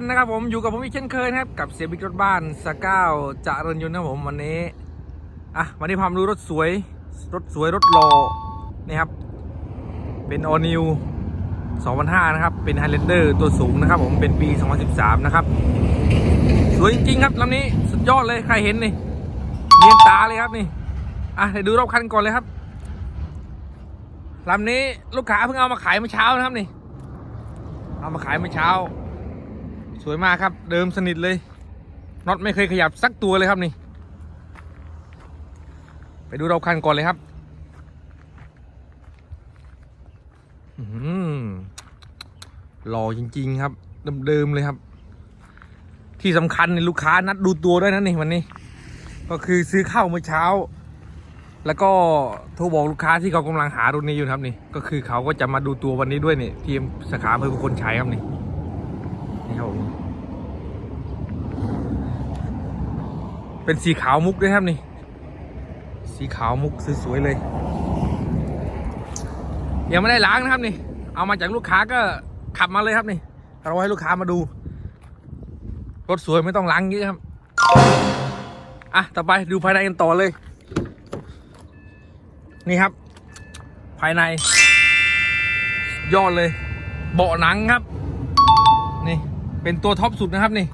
นนะครับผมอยู่กับผมอีกเช่นเคยนะครับกับเสียบิ๊กรถบ้านสก้าวจารนยนต์นะผมวันนี้อะวันนี้พามาดูรถสวย รถสวยรถหล่อนี่ครับ เป็นออนิว2005 นะครับ เป็น Highlander ตัวสูงนะครับ ผมเป็นปี 2013 นะครับ สวยจริงๆครับลำนี้สุดยอดเลยใครเห็นนี่เนียนตาเลยครับนี่อะเดี๋ยวดูรอบคันก่อนเลยครับลำนี้ลูกค้าเพิ่งเอามาขายเมื่อเช้านะครับนี่ เอามาขายเมื่อเช้า สวยมากครับ เดิมสนิทเลยน็อตไม่เคยขยับสักตัวเลยครับนี่ ไปดูเรอบคันก่อนเลยครับอื้อหือหล่อจริง ๆ ครับ เดิมๆเลยครับ ที่สำคัญในลูกค้านัดดูตัวด้วยนะนี่วันนี้ ก็คือซื้อข้าวเมื่อเช้า แล้วก็โทรบอกลูกค้าที่เขากำลังหารุ่นนี้อยู่ครับนี่ ก็คือเขาก็จะมาดูตัววันนี้ด้วยนี่ทีมสาขาอำเภอคนใชัยครับนี่ นี่ครับผมเป็นสีขาวมุกด้วยครับนี่ สีขาวมุกสวยๆเลย ยังไม่ได้ล้างนะครับนี่ เอามาจากลูกค้าก็ขับมาเลยครับนี่เราให้ลูกค้ามาดู รถสวยไม่ต้องล้างเยอะครับ อะ ต่อไปดูภายในกันต่อเลย นี่ครับ ภายใน ยอดเลย เบาะหนังครับ เป็นตัวท็อปสุดนะครับนี่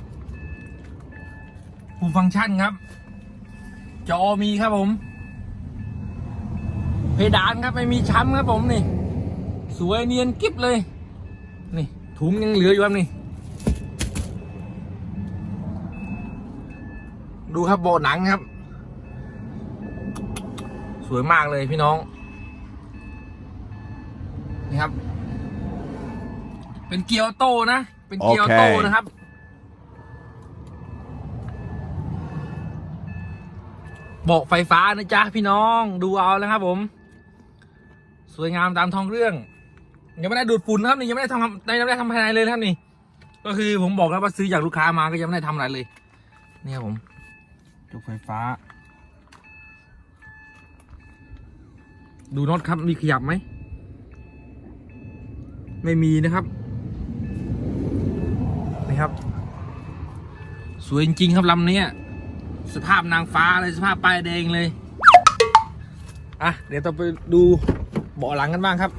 ฟูลฟังก์ชันครับ จอมีครับผม เพดานครับไม่มีช้ำครับผมนี่ สวยเนียนกิ๊บเลย นี่ ถุงยังเหลืออยู่ครับนี่ ดูครับโบหนังครับ สวยมากเลยพี่น้อง นี่ครับ เป็นเกียร์ออโตนะ เป็นเกียร์ออโต้โอเคนะครับ เบาะไฟฟ้านะจ๊ะพี่น้องดูเอาแล้วครับผม สวยงามตามท้องเรื่อง ยังไม่ได้ดูดฝุ่นนะครับนี่ยังไม่ได้ทำยังไม่ได้ทำภายในเลยนะครับนี่ ก็คือผมบอกแล้วว่าซื้อจากลูกค้ามาก็ยังไม่ได้ทำอะไรเลยนี่ครับผมจกไฟฟ้า ดูน็อตครับมีขยับไหม ไม่มีนะครับ นี่ครับ สวยจริงๆครับลำนี้สภาพนางฟ้าเลยสภาพป้ายแดงเลยอะเดี๋ยวต้องไปดูเบาะหลังกันบ้างครับ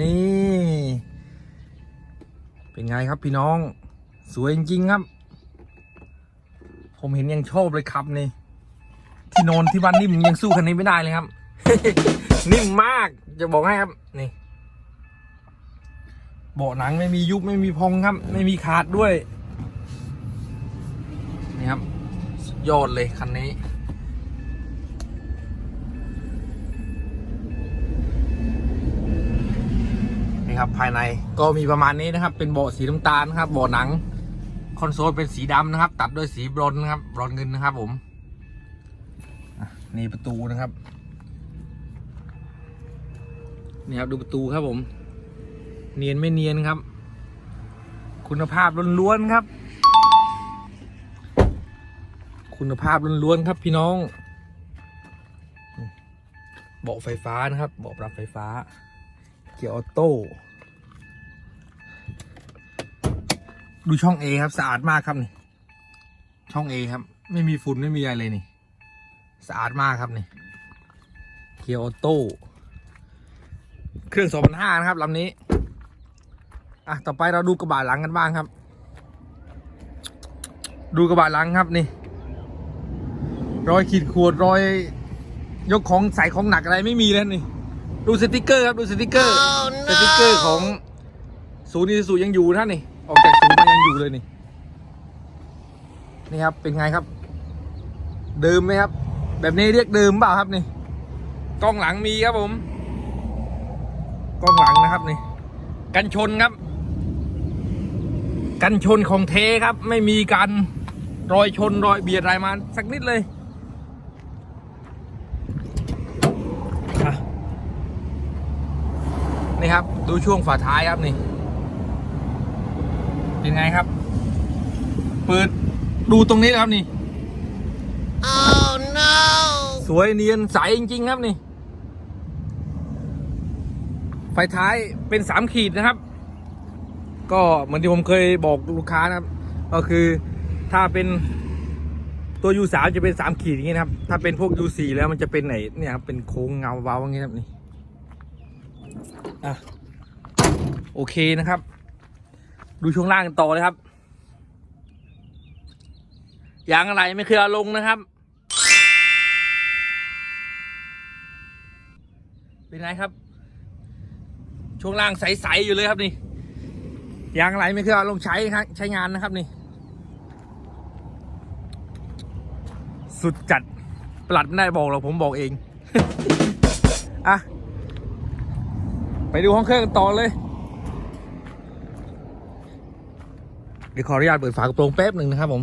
นี่ เป็นไงครับพี่น้อง สวยจริงๆครับ ผมเห็นยังชอบเลยครับนี่ ที่นอนที่บ้านนิ่มยังสู้คันนี้ไม่ได้เลยครับ นิ่มมากจะบอกให้ครับนี่ เบาะหนังไม่มียุบไม่มีพองครับ ไม่มีขาดด้วย นี่ครับยอดเลยคันนี้ นี่ครับภายในก็มีประมาณนี้นะครับ เป็นเบาะสีน้ำตาลนะครับเบาะหนัง คอนโซลเป็นสีดำนะครับ ตัดด้วยสีบรอนนะครับบรอนเงินนะครับผมนี่ประตูนะครับ นี่ครับดูประตูครับผม เนียนไม่เนียนครับ คุณภาพล้วนๆครับ คุณภาพล้วนๆครับพี่น้อง เบาะไฟฟ้านะครับเบาะปรับไฟฟ้า เกียร์ออโต้ดูช่อง A ครับสะอาดมากครับนี่ช่อง A ครับ ไม่มีฝุ่นไม่มีอะไรเลยนี่สะอาดมากครับนี่เกียร์ออโต้เครื่อง2005นะครับลำนี้ อะต่อไปเราดูกระบะหลังกันบ้างครับ ดูกระบะหลังครับนี่ รอยขีดข่วนรอยยกของใส่ของหนักอะไรไม่มีแล้วนี่ ดูสติกเกอร์ครับดูสติกเกอร์สติกเกอร์ของศูนย์อีซูยังอยู่นะนี่ออกจากศูนย์มายังอยู่เลยนี่ นี่ครับเป็นไงครับ เดิมไหมครับ แบบนี้เรียกเดิมเปล่าครับนี่กล้องหลังมีครับผมกล้องหลังนะครับนี่ กันชนครับ กันชนของเทครับ ไม่มีการรอยชนรอยเบียดอะไรมาสักนิดเลยอะนี่ครับ ดูช่วงฝาท้ายครับนี่ เป็นไงครับ เปิดดูตรงนี้นะครับนี่ Oh no! สวยเนียนใสจริง ๆ ครับนี่ ไฟท้ายเป็นสามขีดนะครับ ก็เหมือนที่ผมเคยบอกลูกค้านะครับ ก็คือถ้าเป็นตัว U3 จะเป็น 3 ขีดอย่างนี้นะครับ ถ้าเป็นพวก U4 แล้วมันจะเป็นไหนเนี่ยครับเป็นโค้งเงาเว้าอย่างนี้ครับนี่อะโอเคนะครับ ดูช่วงล่างกันต่อเลยครับยางอะไรไม่เคยเอาลงนะครับ เป็นไงครับ ช่วงล่างใส ๆ อยู่เลยครับนี่ ยางอะไรไม่เคยเอาลงใช้ครับใช้งานนะครับนี่ สุดจัดประหลัดไม่ได้บอกหรอกผมบอกเอง อะ ไปดูห้องเครื่องกันต่อเลย เดี๋ยวขออนุญาตเปิดฝากระโปรงแป๊บหนึ่งนะครับผม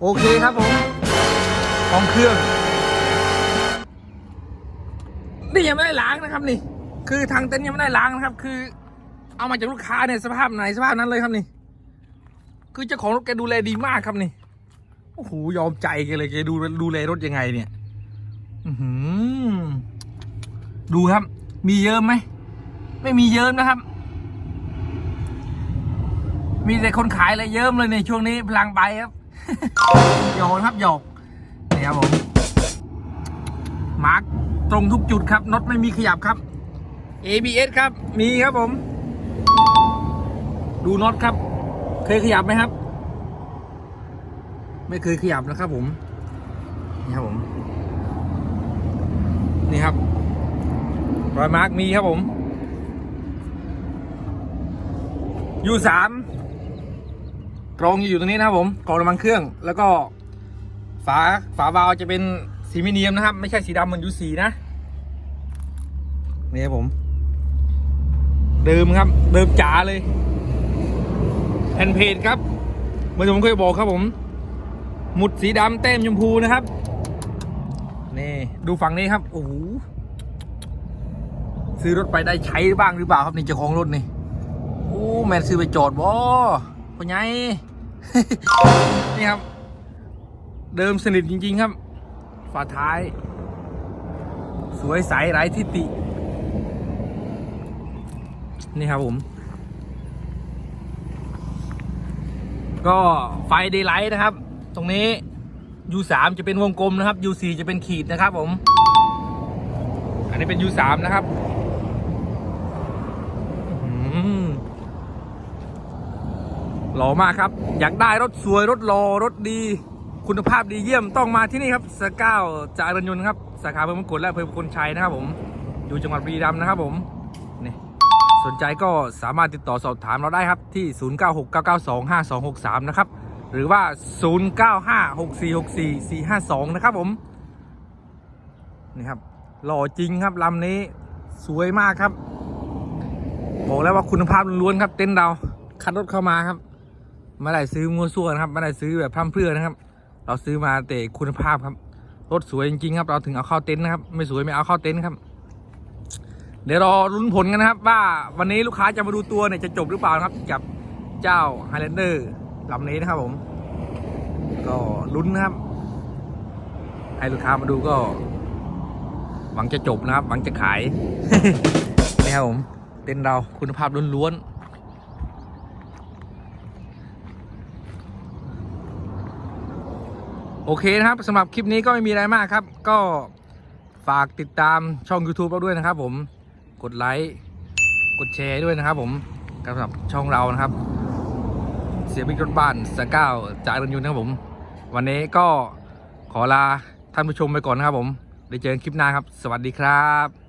โอเคครับผมห้องเครื่อง นี่ยังไม่ได้ล้างนะครับนี่ คือทางเต็นท์ยังไม่ได้ล้างนะครับ คือ เอามาจากลูกค้าเนี่ยสภาพไหนสภาพนั้นเลยครับนี่ คือเจ้าของรถแกดูแลดีมากครับนี่โอ้โหยอมใจแกเลยแกดูดูแลรถยังไงเนี่ยอือดูครับ มีเยิ้มไหม ไม่มีเยิ้มนะครับ มีแต่คนขายอะไรเยิ้มเลยในช่วงนี้พลังใบครับหยอกนครับหยอกนี่ครับผมมาร์ก ตรงทุกจุดครับน็อตไม่มีขยับครับ ABS ครับ มีครับผม ดูน็อตครับ เคยขยับไหมครับ ไม่เคยขยับนะครับผมนี่ครับผม นี่ครับ รอยมาร์กมีครับผมยูสามกรองอยู่ตรงนี้นะครับผมกรองน้ำมันเครื่อง แล้วก็ฝาฝาวาล์วจะเป็น สีมิเนียมนะครับ ไม่ใช่สีดำเหมือนยูสีนะนี่ครับผม เดิมครับ เดิมจ๋าเลยแผ่นเพจครับเหมื่อนผมเคยบอกครับผม หมุดสีดำแต้มชมพูนะครับนี่ดูฝั่งนี้ครับโอ้โหซื้อรถไปได้ใช้บ้างหรือเปล่าครับนี่เจ้าของรถนี่โอ้แมนซื้อไปจอดบ่พ่อใหญ่นี่ครับ เดิมสนิทจริง ๆ ครับ ฝาท้าย สวยใสไร้ทิฏฐินี่ครับผม ก็ไฟเดย์ไลท์นะครับ ตรงนี้ U3 จะเป็นวงกลมนะครับ U4 จะเป็นขีดนะครับผม อันนี้เป็น U3 นะครับอื้อหือหล่อมากครับ อยากได้รถสวยรถหล่อรถดี คุณภาพดีเยี่ยมต้องมาที่นี่ครับสก้าวจารยนต์ครับสาขาเพิ่มมกุฎและอำเภอพลชัยนะครับผมอยู่จังหวัดบุรีรัมย์นะครับผมนี่สนใจก็สามารถติดต่อสอบถามเราได้ครับที่ 0969925263 นะครับ หรือว่า 0956464452 นะครับผมนี่ครับหล่อจริงครับลำนี้สวยมากครับบอกแล้วว่าคุณภาพล้วนครับเต็นท์เราคัดรถเข้ามาครับไม่ได้ซื้อมัวซั่วนะครับไม่ได้ซื้อแบบพร่ำเพรื่อนะครับ เราซื้อมาแต่คุณภาพครับ รถสวยจริงๆครับ เราถึงเอาเข้าเต็นท์นะครับ ไม่สวยไม่เอาเข้าเต็นท์ครับ เดี๋ยวรอลุ้นผลกันนะครับ ว่าวันนี้ลูกค้าจะมาดูตัวเนี่ยจะจบหรือเปล่านะครับกับเจ้า Highlander ลำนี้นะครับผม ก็ลุ้นนะครับ ให้ลูกค้ามาดูก็ หวังจะจบนะครับ หวังจะขายนี่ครับผมเต็นท์เราคุณภาพล้วนๆ โอเคนะครับสำหรับคลิปนี้ก็ไม่มีอะไรมากครับ ก็ฝากติดตามช่อง YouTube เราด้วยนะครับ ผมกดไลค์กดแชร์ด้วยนะครับ ผมสำหรับช่องเรานะครับ เสียบิ๊กรถบ้านสก้าวจากรนยูนะครับผม วันนี้ก็ขอลาท่านผู้ชมไปก่อนนะครับ ผมได้เจอกันคลิปหน้าครับ สวัสดีครับ